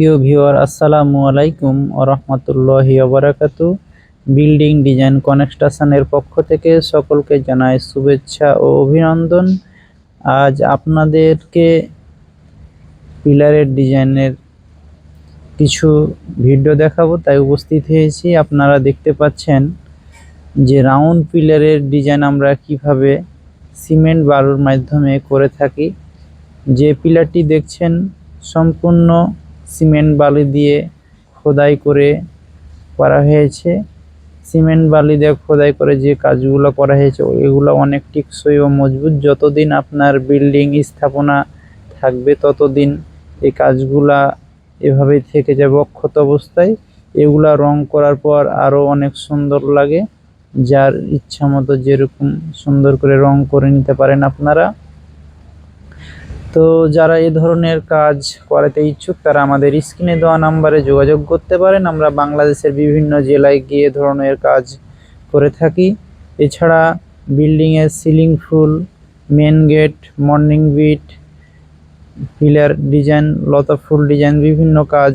প্রিয় ভিউয়ার, আসসালামু আলাইকুম ও রহমতুল্লাহি ওবরাকাতু বিল্ডিং ডিজাইন কনস্ট্রাকশনের পক্ষ থেকে সকলকে জানাই শুভেচ্ছা ও অভিনন্দন। আজ আপনাদেরকে পিলারের ডিজাইনের কিছু ভিডিও দেখাবো, তাই উপস্থিত হয়েছি। আপনারা দেখতে পাচ্ছেন যে রাউন্ড পিলারের ডিজাইন আমরা কীভাবে সিমেন্ট বালুর মাধ্যমে করে থাকি। যে পিলারটি দেখছেন, সম্পূর্ণ সিমেন্ট বালি দিয়ে খোদাই করে করা হয়েছে। সিমেন্ট বালি দিয়ে খোদাই করে যে কাজগুলো করা হয়েছে, এগুলো অনেক টেকসই ও মজবুত। যতদিন আপনার বিল্ডিং স্থাপনা থাকবে, ততদিন এই কাজগুলা এভাবেই থেকে যাবে অক্ষত অবস্থায়। এগুলা রং করার পর আরও অনেক সুন্দর লাগে। যার ইচ্ছা মতো যেরকম সুন্দর করে রং করে নিতে পারেন আপনারা। তো যারা এই ধরনের কাজ করাতে ইচ্ছুক, তারা আমাদের স্ক্রিনে দেওয়া নাম্বারে যোগাযোগ করতে পারেন। আমরা বাংলাদেশের বিভিন্ন জেলায় গিয়ে ধরনের কাজ করে থাকি। এছাড়া বিল্ডিংয়ের সিলিং ফুল, মেন গেট, মর্নিং বিট, পিলার ডিজাইন, লতা ফুল ডিজাইন বিভিন্ন কাজ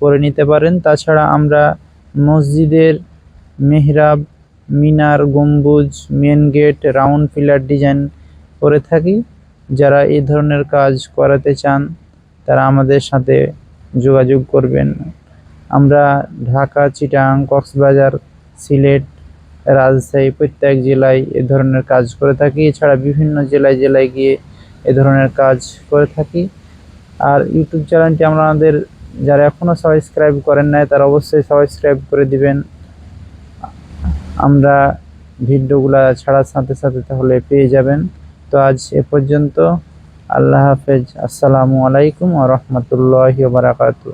করে নিতে পারেন। তাছাড়া আমরা মসজিদের মেহরাব, মিনার, গম্বুজ, main gate, round pillar design করে থাকি। যারা এই ধরনের কাজ করাতে চান, তারা আমাদের সাথে যোগাযোগ করবেন। আমরা ঢাকা, চিটাং, কক্সবাজার, সিলেট, রাজশাহী প্রত্যেক জেলায় এ ধরনের কাজ করে থাকি। এছাড়া বিভিন্ন জেলায় জেলায় গিয়ে এ ধরনের কাজ করে থাকি। আর ইউটিউব চ্যানেলটি আমরা আমাদের যারা এখনও সাবস্ক্রাইব করেন নাই, তারা অবশ্যই সাবস্ক্রাইব করে দিবেন। আমরা ভিডিওগুলা ছাড়ার সাথে সাথে তাহলে পেয়ে যাবেন। তো আজ এ পর্যন্ত আল্লাহ হাফেজ। আসসালামু আলাইকুম ও রহমতুল্লাহ বারাকাতু